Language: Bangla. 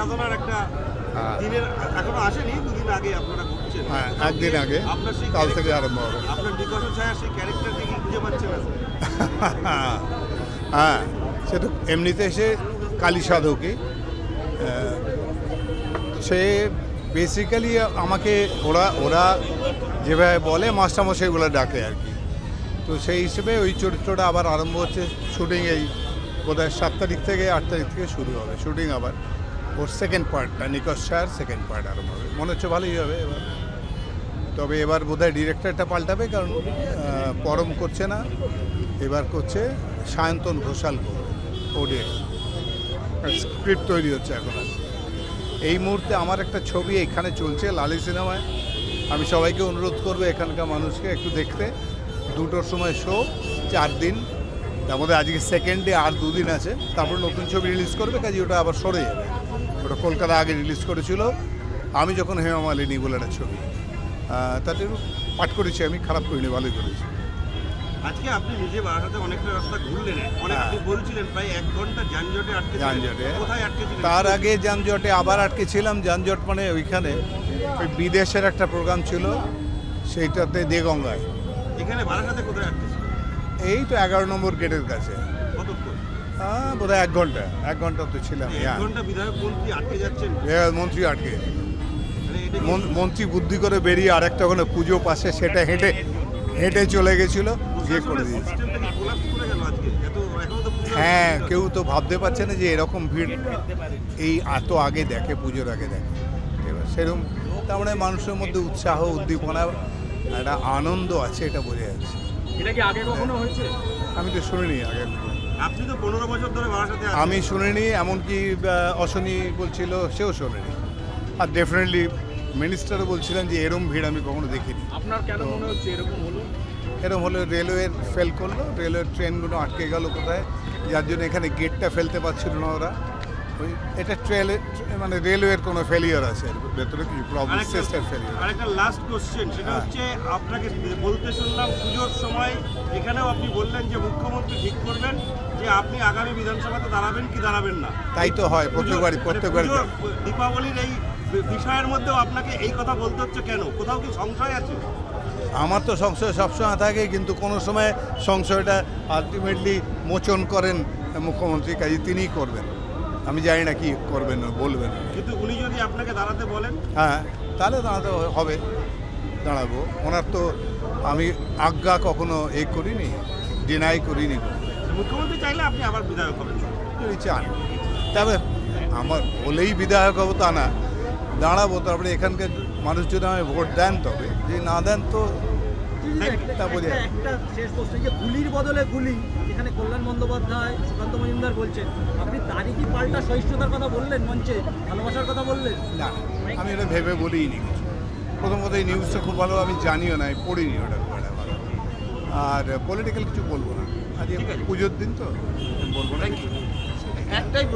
সাধনার একটা হ্যাঁ। দিনের এখনও আসেনি দুদিন আগে আপনারা করছেন হ্যাঁ একদিন আগে। আপনার সেই কাল থেকে আরম্ভ হবে। আপনার ছায়া সেই কি খুঁজে পাচ্ছেন হ্যাঁ সে তো এমনিতে সে কালী সাধকই। সে বেসিক্যালি আমাকে ওরা ওরা যেভাবে বলে মাস্টারমশাইগুলো ডাকে আর কি। তো সেই হিসেবে ওই চরিত্রটা আবার আরম্ভ হচ্ছে শুটিং এই বোধহয় সাত তারিখ থেকে আট তারিখ থেকে শুরু হবে শুটিং আবার। ওর সেকেন্ড পার্টটা নিকশ ছায়ার সেকেন্ড পার্ট আরম্ভ হবে। মনে হচ্ছে ভালোই হবে এবার। তবে এবার বোধহয় ডিরেক্টরটা পাল্টাবে কারণ পরম করছে না। এবার করছে সায়ন্তন ঘোষাল ওডিয়ে স্ক্রিপ্ট তৈরি হচ্ছে এখন। এই মুহূর্তে আমার একটা ছবি এখানে চলছে লালি সিনেমায়। আমি সবাইকে অনুরোধ করব এখানকার মানুষকে একটু দেখতে। দুটোর সময় শো চার দিন। তার মধ্যে আজকে সেকেন্ড ডে আর দুদিন আছে। তারপর নতুন ছবি রিলিজ করবে কাজে ওটা আবার সরে যাবে। ওটা কলকাতা আগে রিলিজ করেছিল। আমি যখন হেমা মালিনী বলে একটা ছবি তাতে পাঠ করেছি আমি খারাপ করিনি ভালোই করেছি। আজকে আপনি নিজে বারাসাতে অনেকটা রাস্তা ঘুরলেন। অনেক হ্যাঁ। বলছিলেন প্রায় এক ঘণ্টা যানজটে আটকে যানজটে। কোথায় আটকে তার আগে যানজটে আবার আটকে ছিলাম। যানজট মানে ওইখানে ওই বিদেশের একটা প্রোগ্রাম ছিল সেইটাতে দেগঙ্গায়। এখানে বারাসাতে কোথায় আটকে এই তো এগারো নম্বর গেটের কাছে। কতক্ষণ? হ্যাঁ এক ঘণ্টা। এক ঘণ্টা তো ছিলাম হ্যাঁ। মন্ত্রী আটকে মন্ত্রী মানে মন- বুদ্ধি করে বেরিয়ে আরেকটা ওখানে পুজো পাশে সেটা হেঁটে হেঁটে চলে গেছিল গিয়ে করে দিয়েছে। হ্যাঁ কেউ তো ভাবতে পারছে না যে এরকম ভিড় এই এত আগে দেখে পুজোর আগে দেখে। এবার সেরকম তার মানে মানুষের মধ্যে উৎসাহ উদ্দীপনা একটা আনন্দ আছে এটা বোঝা যাচ্ছে। এটা কি আগে কখনো হয়েছে? আমি তো শুনিনি আগে। আপনি তো পনেরো বছর ধরে বারাসাতে আমি শুনিনি এমনকি অশনি বলছিল সেও শোনেনি। আর ডেফিনেটলি মিনিস্টারও বলছিলেন যে এরম ভিড় আমি কখনো দেখিনি। আপনার কেন মনে হচ্ছে এরকম হলো? এরম হলে রেলওয়ে ফেল করল রেলওয়ের ট্রেনগুলো আটকে গেল কোথায়? যার জন্য এখানে গেটটা ফেলতে পারছিল না ওরা। ওই এটা ট্রেলে মানে রেলওয়ের কোনো ফেলিয়ার আছে ভেতরে কিছু প্রবলেম সিস্টেম ফেলিয়ার আরেকটা লাস্ট কোশ্চেন সেটা হ্যাঁ। হচ্ছে আপনাকে বলতে শুনলাম পুজোর সময় এখানেও আপনি বললেন যে মুখ্যমন্ত্রী ঠিক করবেন যে আপনি আগামী বিধানসভাতে দাঁড়াবেন কি দাঁড়াবেন না। তাই তো হয় প্রত্যেকবারই পুজো- প্রত্যেকবারই দীপাবলির এই বিষয়ের মধ্যেও আপনাকে এই কথা বলতে হচ্ছে কেন? কোথাও কি সংশয় আছে? আমার তো সংশয় সবসময় থাকে কিন্তু কোনো সময় সংশয়টা আলটিমেটলি মোচন করেন মুখ্যমন্ত্রী কাজে তিনিই করবেন। আমি জানি না কি করবেন না বলবেন। কিন্তু উনি যদি আপনাকে দাঁড়াতে বলেন? হ্যাঁ তাহলে দাঁড়াতে হবে দাঁড়াবো। ওনার তো আমি আজ্ঞা কখনো এ করিনি ডিনাই করিনি। মুখ্যমন্ত্রী চাইলে আপনি আবার বিধায়ক হবেন। যদি চান। তবে আমার বলেই বিধায়ক হব তা না দাঁড়াবো। তারপরে এখানকার মানুষ যদি আমায় ভোট দেন তবে যদি না দেন তো তা বোঝা একটা-। শেষ প্রশ্ন যে গুলির বদলে গুলি এখানে কল্যাণ বন্দ্যোপাধ্যায় সুকান্ত মজুমদার বলছেন আপনি তারই কি পাল্টা সহিষ্ণুতার কথা বললেন মঞ্চে? ভালোবাসার কথা বললেন? না আমি এটা ভেবে বলিনি কিছু। প্রথম কথা এই নিউজটা খুব ভালো আমি জানিও না আমি পড়িনি ওটা খুব একটা ভালো। আর পলিটিক্যাল কিছু বলব না। আজকে পুজোর দিন তো বলব না কিছু। একটাই